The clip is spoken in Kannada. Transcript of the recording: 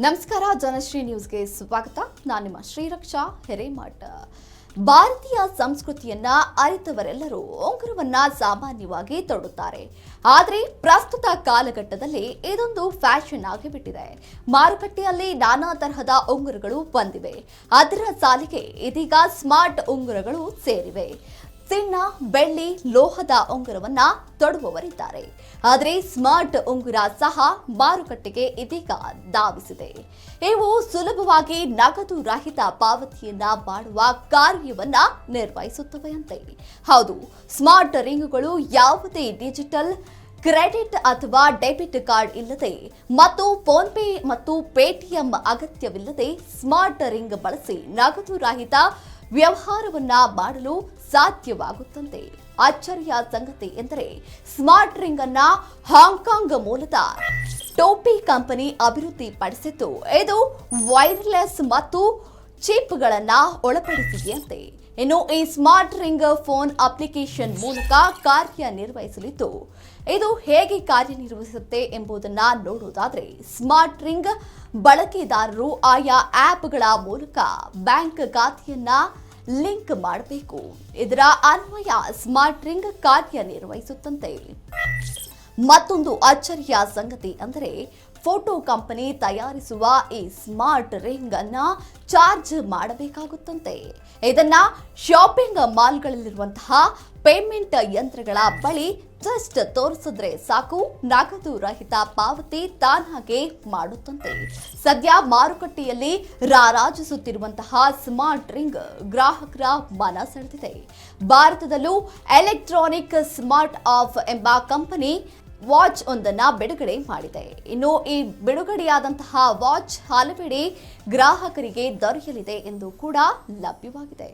ನಮಸ್ಕಾರ, ಜನಶ್ರೀ ನ್ಯೂಸ್ಗೆ ಸ್ವಾಗತ. ನಾನು ನಿಮ್ಮ ಶ್ರೀರಕ್ಷಾ ಹೆರೇಮಠ. ಭಾರತೀಯ ಸಂಸ್ಕೃತಿಯನ್ನ ಅರಿತವರೆಲ್ಲರೂ ಉಂಗುರವನ್ನ ಸಾಮಾನ್ಯವಾಗಿ ತೊಡುತ್ತಾರೆ. ಆದರೆ ಪ್ರಸ್ತುತ ಕಾಲಘಟ್ಟದಲ್ಲಿ ಇದೊಂದು ಫ್ಯಾಷನ್ ಆಗಿಬಿಟ್ಟಿದೆ. ಮಾರುಕಟ್ಟೆಯಲ್ಲಿ ನಾನಾ ತರಹದ ಉಂಗುರಗಳು ಬಂದಿವೆ. ಅದರ ಸಾಲಿಗೆ ಇದೀಗ ಸ್ಮಾರ್ಟ್ ಉಂಗುರಗಳು ಸೇರಿವೆ. ಚಿನ್ನ ಬೆಳ್ಳಿ, ಲೋಹದ ಉಂಗುರವನ್ನ ತೊಡುವವರಿದ್ದಾರೆ. ಆದರೆ ಸ್ಮಾರ್ಟ್ ಉಂಗುರ ಸಹ ಮಾರುಕಟ್ಟೆಗೆ ಇದೀಗ ಧಾವಿಸಿದೆ. ಇವು ಸುಲಭವಾಗಿ ನಗದು ರಹಿತ ಪಾವತಿಯನ್ನ ಮಾಡುವ ಕಾರ್ಯವನ್ನ ನಿರ್ವಹಿಸುತ್ತವೆಯಂತೆ. ಹೌದು, ಸ್ಮಾರ್ಟ್ ರಿಂಗ್ಗಳು ಯಾವುದೇ ಡಿಜಿಟಲ್ ಕ್ರೆಡಿಟ್ ಅಥವಾ ಡೆಬಿಟ್ ಕಾರ್ಡ್ ಇಲ್ಲದೆ ಮತ್ತು ಫೋನ್ ಪೇ ಮತ್ತು ಪೇಟಿಎಂ ಅಗತ್ಯವಿಲ್ಲದೆ ಸ್ಮಾರ್ಟ್ ರಿಂಗ್ ಬಳಸಿ ನಗದು ರಹಿತ ವ್ಯವಹಾರವನ್ನ ಮಾಡಲು ಸಾಧ್ಯವಾಗುತ್ತಂತೆ. ಅಚ್ಚರಿಯ ಸಂಗತಿ ಎಂದರೆ, ಸ್ಮಾರ್ಟ್ ರಿಂಗ್ ಅನ್ನ ಹಾಂಗ್ಕಾಂಗ್ ಮೂಲದ ಟೋಪಿ ಕಂಪನಿ ಅಭಿವೃದ್ಧಿಪಡಿಸಿದ್ದು, ಇದು ವೈರ್ಲೆಸ್ ಮತ್ತು ಚಿಪ್ಗಳನ್ನ ಒಳಪಡಿಸಿದೆಯಂತೆ. ಇನ್ನು ಈ ಸ್ಮಾರ್ಟ್ ರಿಂಗ್ ಫೋನ್ ಅಪ್ಲಿಕೇಶನ್ ಮೂಲಕ ಕಾರ್ಯನಿರ್ವಹಿಸಲಿದ್ದು, ಇದು ಹೇಗೆ ಕಾರ್ಯನಿರ್ವಹಿಸುತ್ತೆ ಎಂಬುದನ್ನ ನೋಡುವುದಾದ್ರೆ, ಸ್ಮಾರ್ಟ್ ರಿಂಗ್ ಬಳಕೆದಾರರು ಆಯಾ ಆ್ಯಪ್ಗಳ ಮೂಲಕ ಬ್ಯಾಂಕ್ ಖಾತೆಯನ್ನ ಲಿಂಕ್ ಮಾಡಬೇಕು. ಇದರ ಅನ್ವಯ ಸ್ಮಾರ್ಟ್ ರಿಂಗ್ ಕಾರ್ಯನಿರ್ವಹಿಸುತ್ತಂತೆ. ಮತ್ತೊಂದು ಅಚ್ಚರಿಯ ಸಂಗತಿ ಅಂದರೆ ಫೋಟೋ ಕಂಪನಿ ತಯಾರಿಸುವ ಈ ಸ್ಮಾರ್ಟ್ ರಿಂಗ್ ಅನ್ನ ಚಾರ್ಜ್ ಮಾಡಬೇಕಾಗುತ್ತಂತೆ. ಇದನ್ನ ಶಾಪಿಂಗ್ ಮಾಲ್ಗಳಲ್ಲಿರುವಂತಹ ಪೇಮೆಂಟ್ ಯಂತ್ರಗಳ ಬಳಿ ಜಸ್ಟ್ ತೋರಿಸಿದ್ರೆ ಸಾಕು. ನಗದು ರಹಿತ ಪಾವತಿ ತಾನಾಗೆ ಮಾಡುತ್ತಂತೆ. ಸದ್ಯ ಮಾರುಕಟ್ಟೆಯಲ್ಲಿ ರಾರಾಜಿಸುತ್ತಿರುವಂತಹ ಸ್ಮಾರ್ಟ್ ರಿಂಗ್ ಗ್ರಾಹಕರ ಮನ ಸೆಳೆದಿದೆ. ಭಾರತದಲ್ಲೂ ಎಲೆಕ್ಟ್ರಾನಿಕ್ ಸ್ಮಾರ್ಟ್ ಆಫ್ ಎಂಬ ಕಂಪನಿ ವಾಚ್ ಒಂದನ್ನು ಬಿಡುಗಡೆ ಮಾಡಿದೆ. ಇನ್ನು ಈ ಬಿಡುಗಡೆಯಾದಂತಹ ವಾಚ್ ಹಲವೆಡೆ ಗ್ರಾಹಕರಿಗೆ ದೊರೆಯಲಿದೆ ಎಂದು ಕೂಡ ಲಭ್ಯವಾಗಿದೆ.